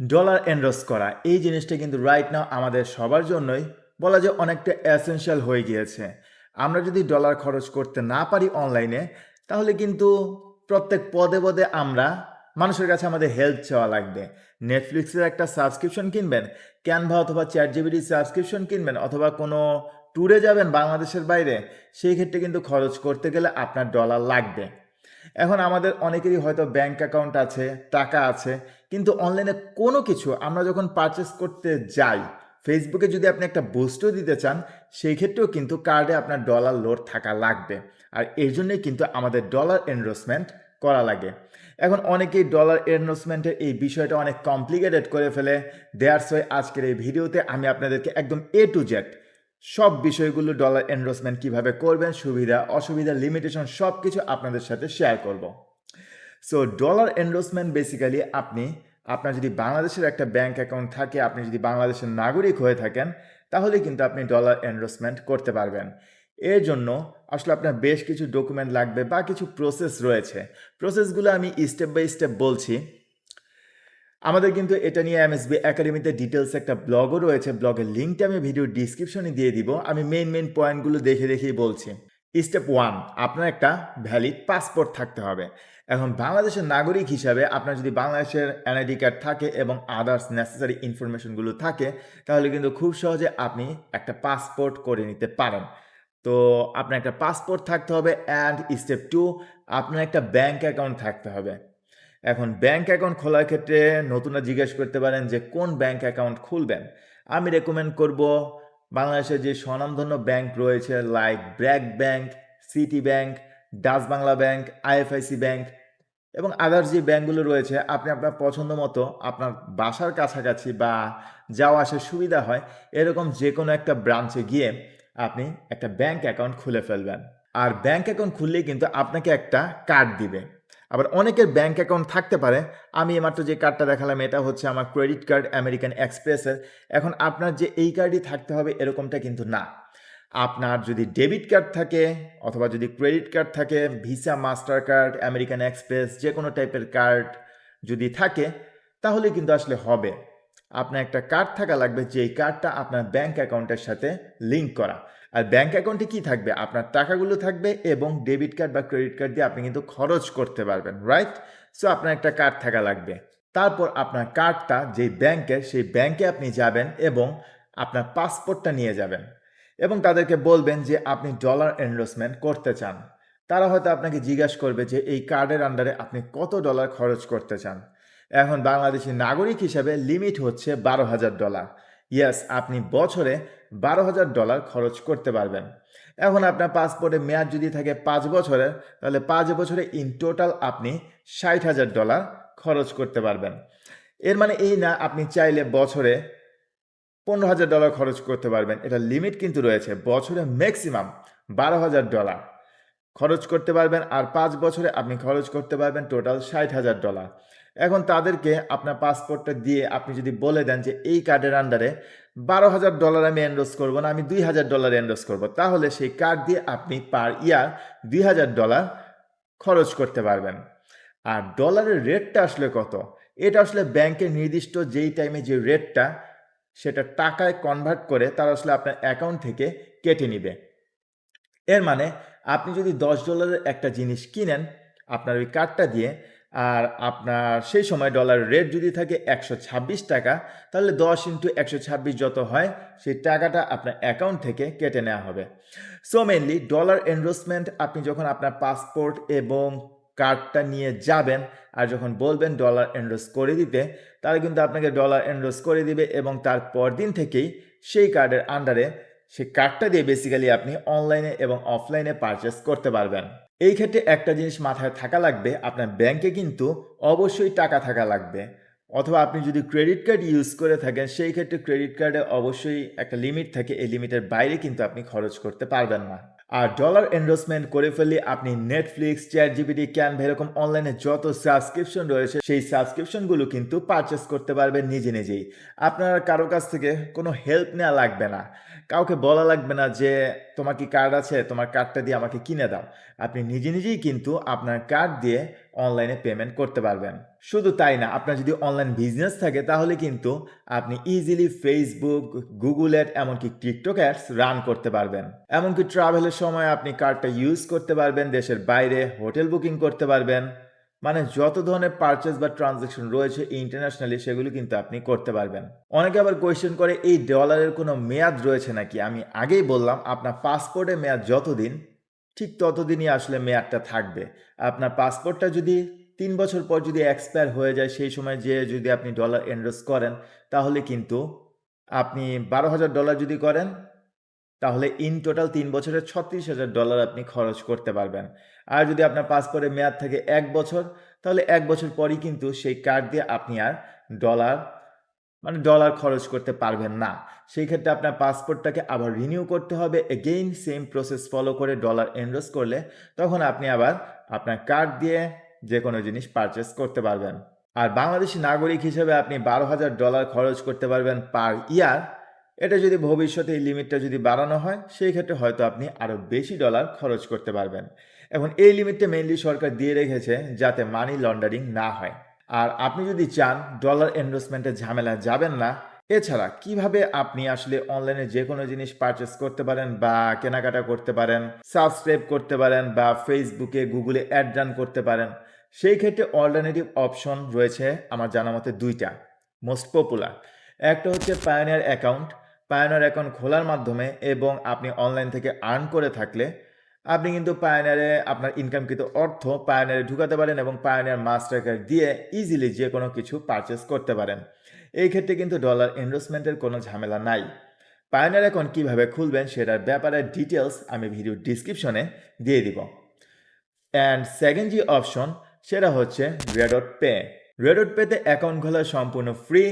Dollar এনরোস করা। এই জিনিসটা কিন্তু রাইট নাও আমাদের সবার জন্যই বলা যায় অনেকটা এসেনশিয়াল হয়ে গিয়েছে। আমরা যদি ডলার খরচ করতে না পারি অনলাইনে তাহলে কিন্তু প্রত্যেক পদে পদে আমরা মানুষের কাছে আমাদের হেল্প চাওয়া লাগবে। নেটফ্লিক্সের একটা সাবস্ক্রিপশন কিনবেন ক্যানভা অথবা চ্যাট জিবিটি সাবস্ক্রিপশন কিনবেন, অথবা কোনো ট্যুরে যাবেন বাংলাদেশের বাইরে, সেই ক্ষেত্রে কিন্তু খরচ করতে গেলে আপনার ডলার লাগবে। এখন আমাদের অনেকেরই হয়তো ব্যাংক অ্যাকাউন্ট আছে, টাকা আছে কিন্তু অনলাইনে কোনো কিছু আমরা যখন পারচেস করতে যাই ফেসবুকে যদি আপনি একটা বুস্টও দিতে চান, সেই ক্ষেত্রেও কিন্তু কার্ডে আপনার ডলার লোড থাকা লাগবে। আর এর জন্যই কিন্তু আমাদের ডলার এনরোসমেন্ট করা লাগে। এখন অনেকেই ডলার এনরোসমেন্টের এই বিষয়টা অনেক কমপ্লিকেটেড করে ফেলে। দেয়ার সয় আজকের এই ভিডিওতে আমি আপনাদেরকে একদম এ টু জেড সব বিষয়গুলো ডলার এনরোসমেন্ট কীভাবে করবেন, সুবিধা, অসুবিধা লিমিটেশন সব কিছু আপনাদের সাথে শেয়ার করব। সো ডলার এনরোসমেন্ট বেসিক্যালি আপনি, আপনার যদি বাংলাদেশের একটা ব্যাংক অ্যাকাউন্ট থাকে, আপনি যদি বাংলাদেশের নাগরিক হয়ে থাকেন, তাহলে কিন্তু আপনি ডলার এনরোসমেন্ট করতে পারবেন। এর জন্য আসলে আপনার বেশ কিছু ডকুমেন্ট লাগবে বা কিছু প্রসেস রয়েছে। প্রসেসগুলো আমি স্টেপ বাই স্টেপ বলছি। আমাদের কিন্তু এটা নিয়ে এমএসবি একাডেমিতে ডিটেলস একটা ব্লগও রয়েছে। ব্লগের লিঙ্কটা আমি ভিডিও ডিসক্রিপশনে দিয়ে দিব। আমি মেন মেন পয়েন্টগুলো দেখে দেখেই বলছি। স্টেপ ওয়ান আপনার একটা ভ্যালিড পাসপোর্ট থাকতে হবে। এখন বাংলাদেশের নাগরিক হিসাবে আপনার যদি বাংলাদেশের এনআইডি কার্ড থাকে এবং আদার্স নেসেসারি ইনফরমেশনগুলো থাকে, তাহলে কিন্তু খুব সহজে আপনি একটা পাসপোর্ট করে নিতে পারেন। তো আপনার একটা পাসপোর্ট থাকতে হবে অ্যান্ড স্টেপ টু আপনার একটা ব্যাংক অ্যাকাউন্ট থাকতে হবে। এখন ব্যাংক অ্যাকাউন্ট খোলার ক্ষেত্রে নতুনরা জিজ্ঞেস করতে পারেন যে, কোন ব্যাংক অ্যাকাউন্ট খুলবেন? আমি রেকমেন্ড করব বাংলাদেশের যে স্বনামধন্য ব্যাংক রয়েছে like BRAC bank city bank Dutch Bangla bank IFIC bank এবং আদার্স যে ব্যাংকগুলো রয়েছে, আপনি আপনার পছন্দ মতো আপনার বাসার কাছাকাছি বা যাওয়া আসার সুবিধা হয়, এরকম যে কোনো একটা ব্রাঞ্চে গিয়ে আপনি একটা ব্যাংক অ্যাকাউন্ট খুলে ফেলবেন। আর ব্যাংক অ্যাকাউন্ট খুললেই কিন্তু আপনাকে একটা কার্ড দিবে। আবার অনেকের ব্যাঙ্ক অ্যাকাউন্ট থাকতে পারে। আমি এইমাত্র যে কার্ডটা দেখালাম, এটা হচ্ছে আমার ক্রেডিট কার্ড আমেরিকান এক্সপ্রেসের এখন আপনার যে এই কার্ডই থাকতে হবে, এরকমটা কিন্তু না। আপনার যদি ডেবিট কার্ড থাকে, অথবা যদি ক্রেডিট কার্ড থাকে Visa master card American Express যে কোনো টাইপের কার্ড যদি থাকে, তাহলে কিন্তু আসলে হবে। আপনার একটা কার্ড থাকা লাগবে, যেই কার্ডটা আপনার ব্যাংক অ্যাকাউন্টের সাথে লিঙ্ক করা। আর ব্যাংক অ্যাকাউন্টে কি থাকবে? আপনার টাকাগুলো থাকবে এবং ডেবিট কার্ড বা ক্রেডিট কার্ড দিয়ে আপনি কিন্তু খরচ করতে পারবেন রাইট সো আপনার একটা কার্ড থাকা লাগবে। তারপর আপনার কার্ডটা যেই ব্যাংকের সেই ব্যাংকে আপনি যাবেন এবং আপনার পাসপোর্টটা নিয়ে যাবেন এবং তাদেরকে বলবেন যে, আপনি ডলার এনরোসমেন্ট করতে চান। তারা হয়তো আপনাকে জিজ্ঞাসা করবে যে, এই কার্ডের আন্ডারে আপনি কত ডলার খরচ করতে চান? এখন বাংলাদেশি নাগরিক হিসাবে লিমিট হচ্ছে বারো হাজার ডলার ইয়েস আপনি বছরে বারো হাজার ডলার খরচ করতে পারবেন। এখন আপনার পাসপোর্টে মেয়াদ যদি থাকে পাঁচ বছরের, তাহলে পাঁচ বছরে ইন টোটাল আপনি ষাট হাজার ডলার খরচ করতে পারবেন। এর মানে এই না, আপনি চাইলে বছরে পনেরো হাজার ডলার খরচ করতে পারবেন। এটা লিমিট কিন্তু রয়েছে। বছরে ম্যাক্সিমাম বারো হাজার ডলার খরচ করতে পারবেন। আর পাঁচ বছরে আপনি খরচ করতে পারবেন টোটাল ষাট হাজার ডলার এখন তাদেরকে আপনার পাসপোর্টটা দিয়ে আপনি যদি বলে দেন যে এই কার্ডের আন্ডারে বারো হাজার ডলার আমি এনরোস করব না, আমি দুই হাজার ডলার এনরোস করব, তাহলে সেই কার্ড দিয়ে আপনি পার ইয়ার দুই হাজার ডলার খরচ করতে পারবেন। আর ডলারের রেটটা আসলে কত? এটা আসলে ব্যাংকের নির্দিষ্ট যেই টাইমে যে রেটটা সেটা টাকায় কনভার্ট করে তারা আসলে আপনার অ্যাকাউন্ট থেকে কেটে নিবে। এর মানে আপনি যদি দশ ডলারের একটা জিনিস কিনেন, আপনার ওই কার্ডটা দিয়ে আর আপনার সেই সময় ডলারের রেট যদি থাকে একশো ছাব্বিশ টাকা, তাহলে দশ ইন্টু একশো ছাব্বিশ যত হয়, সেই টাকাটা আপনার অ্যাকাউন্ট থেকে কেটে নেওয়া হবে। সো মেনলি ডলার এনরোসমেন্ট আপনি যখন আপনার পাসপোর্ট এবং কার্ডটা নিয়ে যাবেন আর যখন বলবেন ডলার এনরোস করে দিতে, তাহলে কিন্তু আপনাকে ডলার এনরোস করে দিবে এবং তার পরদিন থেকেই সেই কার্ডের আন্ডারে সেই কার্ডটা দিয়ে বেসিক্যালি আপনি অনলাইনে এবং অফলাইনে পারচেস করতে পারবেন। এই ক্ষেত্রে একটা জিনিস মাথায় থাকা লাগবে, আপনার ব্যাংকে কিন্তু অবশ্যই টাকা থাকা লাগবে। অথবা আপনি যদি ক্রেডিট কার্ড ইউজ করে থাকেন, সেই ক্ষেত্রে ক্রেডিট কার্ডে অবশ্যই একটা লিমিট থাকে, এই লিমিটের বাইরে কিন্তু আপনি খরচ করতে পারবেন না। আর ডলার এনরোসমেন্ট করে ফেললে আপনি নেটফ্লিক্স চ্যাট জিবিটি ক্যানভা এরকম অনলাইনে যত সাবস্ক্রিপশন রয়েছে, সেই সাবস্ক্রিপশনগুলো কিন্তু পারচেস করতে পারবেন নিজে নিজেই। আপনার কারও কাছ থেকে কোনো হেল্প নেওয়া লাগবে না। কাউকে বলা লাগবে না যে, তোমার কি কার্ড আছে? তোমার কার্ডটা দিয়ে আমাকে কিনে দাও। আপনি নিজে নিজেই কিন্তু আপনার কার্ড দিয়ে অনলাইনে পেমেন্ট করতে পারবেন। শুধু তাই না, আপনার যদি অনলাইন বিজনেস থাকে, তাহলে কিন্তু আপনি ইজিলি ফেসবুক গুগল অ্যাড এমনকি টিকটক অ্যাডস রান করতে পারবেন। এমনকি ট্রাভেলের সময় আপনি কার্ডটা ইউজ করতে পারবেন, দেশের বাইরে হোটেল বুকিং করতে পারবেন। মানে যত ধরনের পারচেস বা ট্রানজ্যাকশন রয়েছে ইন্টারন্যাশনালি সেগুলো কিন্তু আপনি করতে পারবেন। অনেকে আবার কোয়েশ্চেন করে, এই ডলারের কোনো মেয়াদ রয়েছে নাকি? আমি আগেই বললাম, আপনার পাসপোর্টের মেয়াদ যতদিন ঠিক ততদিনই আসলে মেয়াদটা থাকবে। আপনার পাসপোর্টটা যদি তিন বছর পর যদি এক্সপায়ার হয়ে যায়, সেই সময় যে যদি আপনি ডলার এনরোস করেন, তাহলে কিন্তু আপনি বারো হাজার ডলার যদি করেন, তাহলে ইন টোটাল তিন বছরের ছত্রিশ হাজার ডলার আপনি খরচ করতে পারবেন। আর যদি আপনার পাসপোর্টের মেয়াদ থাকে এক বছর, তাহলে এক বছর পরই কিন্তু সেই কার্ড দিয়ে আপনি আর ডলার মানে ডলার খরচ করতে পারবেন না। সেই ক্ষেত্রে আপনার পাসপোর্টটাকে আবার রিনিউ করতে হবে। এগেইন সেম প্রসেস ফলো করে ডলার এনরোস করলে তখন আপনি আবার আপনার কার্ড দিয়ে যে কোনো জিনিস পারচেস করতে পারবেন। আর বাংলাদেশি নাগরিক হিসেবে আপনি বারো হাজার ডলার খরচ করতে পারবেন পার ইয়ার এটা যদি ভবিষ্যতে এই লিমিটটা যদি বাড়ানো হয়, সেই ক্ষেত্রে হয়তো আপনি আরও বেশি ডলার খরচ করতে পারবেন। এখন এই লিমিটটা মেনলি সরকার দিয়ে রেখেছে যাতে মানি লন্ডারিং না হয়। আর আপনি যদি চান ডলার এনরোসমেন্টের ঝামেলা যাবেন না, এছাড়া কীভাবে আপনি আসলে অনলাইনে যে কোনো জিনিস পারচেস করতে পারেন বা কেনাকাটা করতে পারেন সাবস্ক্রাইব করতে পারেন বা ফেসবুকে গুগলে অ্যাড রান করতে পারেন, সেই ক্ষেত্রে অল্টারনেটিভ অপশন রয়েছে আমার জানা মতে দুইটা মোস্ট পপুলার একটা হচ্ছে পায়োনিয়ার অ্যাকাউন্ট পায়োনিয়ার অ্যাকাউন্ট খোলার মাধ্যমে এবং আপনি অনলাইন থেকে আর্ন করে থাকলে আপনি কিন্তু পায়োনিয়ারে আপনার ইনকামকৃত অর্থ পায়োনিয়ারে ঢুকাতে পারেন এবং পায়োনিয়ার মাস্টার কার্ড দিয়ে ইজিলি যে কোনো কিছু পারচেস করতে পারেন। এই ক্ষেত্রে কিন্তু ডলার ইনভেস্টমেন্টের কোনো ঝামেলা নাই। পায়োনিয়ার অ্যাকাউন্ট কীভাবে খুলবেন সেটার ব্যাপারে ডিটেলস আমি ভিডিও ডিসক্রিপশনে দিয়ে দিব। অ্যান্ড সেকেন্ড যে অপশন সেটা হচ্ছে রেডট পে রেডট পেতে অ্যাকাউন্ট খোলা সম্পূর্ণ ফ্রি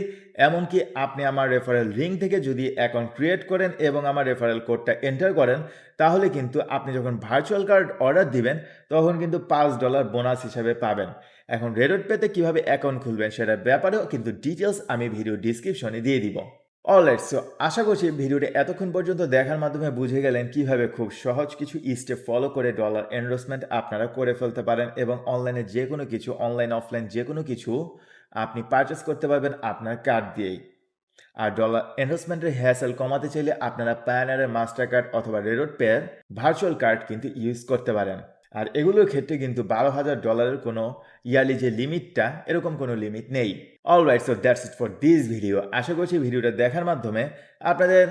এমনকি আপনি আমার রেফারেল লিঙ্ক থেকে যদি অ্যাকাউন্ট ক্রিয়েট করেন এবং আমার রেফারেল কোডটা এন্টার করেন, তাহলে কিন্তু আপনি যখন ভার্চুয়াল কার্ড অর্ডার দিবেন, তখন কিন্তু পাঁচ ডলার বোনাস হিসাবে পাবেন। এখন রেডট পেতে কীভাবে অ্যাকাউন্ট খুলবেন, সেটার ব্যাপারেও কিন্তু ডিটেলস আমি ভিডিও ডিসক্রিপশনে দিয়ে দিব। অলরাইট সো আশা করছি ভিডিওটা এতক্ষণ পর্যন্ত দেখার মাধ্যমে বুঝে গেলেন কীভাবে খুব সহজ কিছু স্টেপ ফলো করে ডলার এনরোসমেন্ট আপনারা করে ফেলতে পারেন এবং অনলাইনে যে কোনো কিছু অনলাইন অফলাইন যে কোনো কিছু আপনি পারচেস করতে পারবেন আপনার কার্ড দিয়েই। আর ডলার এনরোসমেন্টের হ্যাসেল কমাতে চাইলে আপনারা প্যানারের মাস্টার কার্ড অথবা রেডট পেয়ার ভার্চুয়াল কার্ড কিন্তু ইউজ করতে পারেন। আর এগুলোর ক্ষেত্রে কিন্তু বারো হাজার ডলারের কোনো ইয়ারলি যে লিমিটটা এরকম কোনো লিমিট নেই all right so that's it for this video আশা করছি ভিডিওটা দেখার মাধ্যমে আপনাদের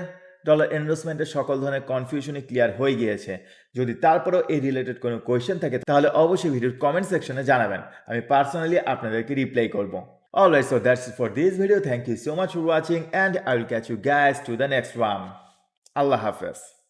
ডলার ইনভেস্টমেন্টের সকল ধরনের কনফিউশনই ক্লিয়ার হয়ে গিয়েছে যদি তারপরেও এই রিলেটেড কোনো কোয়েশ্চেন থাকে তাহলে অবশ্যই ভিডিওর কমেন্ট সেকশনে জানাবেন আমি পার্সোনালি আপনাদেরকে রিপ্লাই করব Alright, so that's it for this video. Thank you so much for watching and I will catch you guys to the next one. Allah Hafiz.